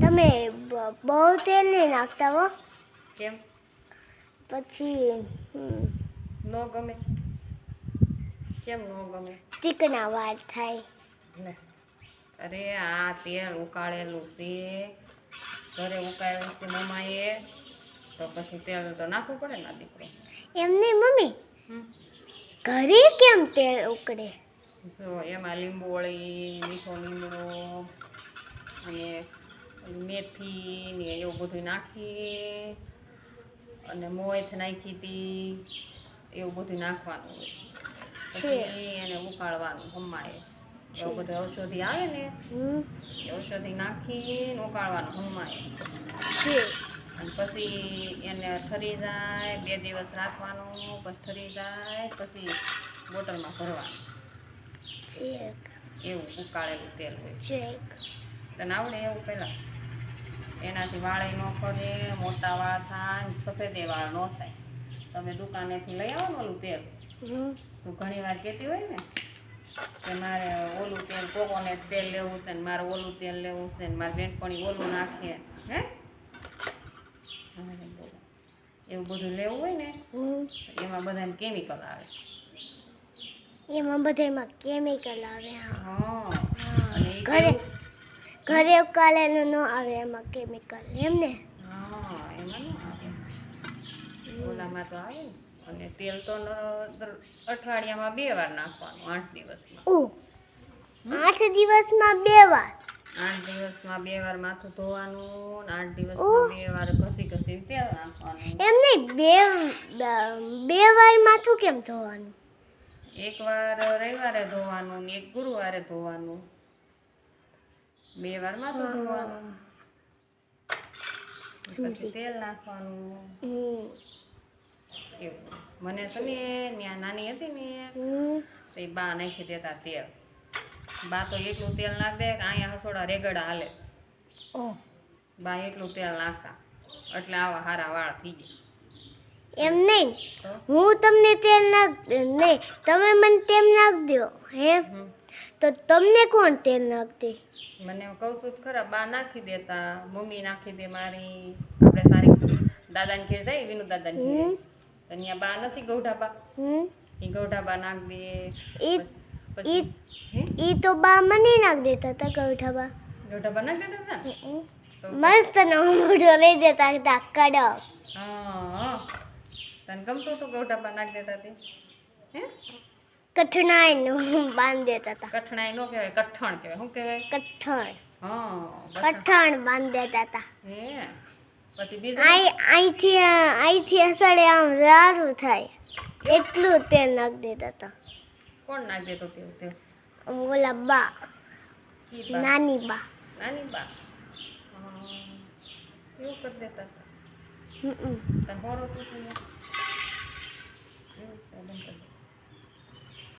તમે બહુ તેલ નહીં નાખતા હો. કેમ? પછી ન ગમે. કેમ ન ગમે? ચીકના વાળ થાય. અરે આ તેલ ઉકાળેલું છે. ઘરે ઉકાળેલું છે મમ્માએ. તો પછી તેલ તો નાખવું પડે ને દીકરો. એમ નહીં મમ્મી. ઘરે કેમ તેલ ઉકળે? જો એમાં લીંબુ વળી મીઠો લીમડો અને મેથી ને એવું બધું નાખીએ. અને મોથ નાખી હતી એવું બધું નાખવાનું હોય. છે. પછી એને ઉકાળવાનું હમાય એવું બધું ઔષધિ આવે ને ઔષધિ નાખીને ઉકાળવાનું હમાય છે. અને પછી એને ઠરી જાય બે દિવસ રાખવાનું પછી ઠરી જાય પછી બોટલમાં ભરવાનું. એવું ઉકાળેલું તેલ હોય. તને આવડે એવું પહેલાં? એનાથી વાળે ન ખરે મોટા વાળ થાય સફેદે વાળ ન થાય. તમે દુકાનેથી લઈ આવો ને ઓલું તેલ. તું ઘણી વાર કહેતી હોય ને કે મારે ઓલું તેલ કોકોનટ તેલ લેવું છે ને મારે ઓલું તેલ લેવું છે ને મારે બેનપણી ઓલું નાખીએ હે? એવું બધું લેવું હોય ને એમાં બધાને કેમિકલ આવે. એમાં બધામાં કેમિકલ આવે હા. ઘરે ઘરે ઉકાળેલું ન આવે એમાં કેમિકલ એમ ને? હા એમાં ન આવે. ઓલામાં તો આવે અને તેલ તો અઠવાડિયામાં બે વાર નાખવાનું આઠ દિવસમાં. આઠ દિવસમાં બે વાર? આઠ દિવસમાં બે વાર માથું ધોવાનું ને આઠ. દિવસમાં બે વાર ઘસી ઘસી તેલ નાખવાનું. એમ નહીં બે બે વાર માથું કેમ ધોવાનું? એક વાર રવિવારે ધોવાનું ને એક ગુરુવારે ધોવાનું. બે વાર માથું ધોવાનું. પછી તેલ નાખવાનું. એવું. મને છે ને ત્યાં નાની હતી ને તો એ બા નાખી દેતા તેલ. બા તો એટલું તેલ નાખ દે કે અહીંયા હસોડા રેગડા હાલે. બા એટલું તેલ નાખતા. એટલે આવા હારા વાળ થઈ જાય એમ નહીં? હું તમને તેલ નાખ નહીં તમે મને તેલ નાખ દો હે. તો તમને કોણ તેલ નાખતી? મને કહું છું તો ખરા બા નાખી દેતા મમ્મી નાખી દે મારી. આપણે સારી દાદાને ઘેર જાય વિનુ દાદાને ઘેર તો ત્યાં બા નથી ગૌઢાબા હમ. એ ગૌઢાબા નાખ દે. ઈ પછી હે? ઈ તો બા મને નાખ દેતા હતા ગૌઠાબા ગૌઢાબા નાખ દેતા હતા? મસ્ત નમૂડો લઈ જતા હતા કડક. હા હા. તને ગમતું હતું ગૌઢાબા નાખ દેતા તે? હે? કઠણાઈ નું બાંધ દેતા હતા. કઠણાઈ નો કહેવાય કઠણ કહેવાય. શું કહેવાય? કઠણ. હા કઠણ બાંધ દેતા હતા. હે પછી બીજું? આઈ અસડે આમ સારું થાય. એટલું તેલ નાખ દેતા હતા. કોણ નાખ દેતો તેવું તેવું ઓલા બા નાની બા. નાની બા? એવું કરી દેતા હતા. તને હોરો તું તું એવું છે, બંધ કરી દે.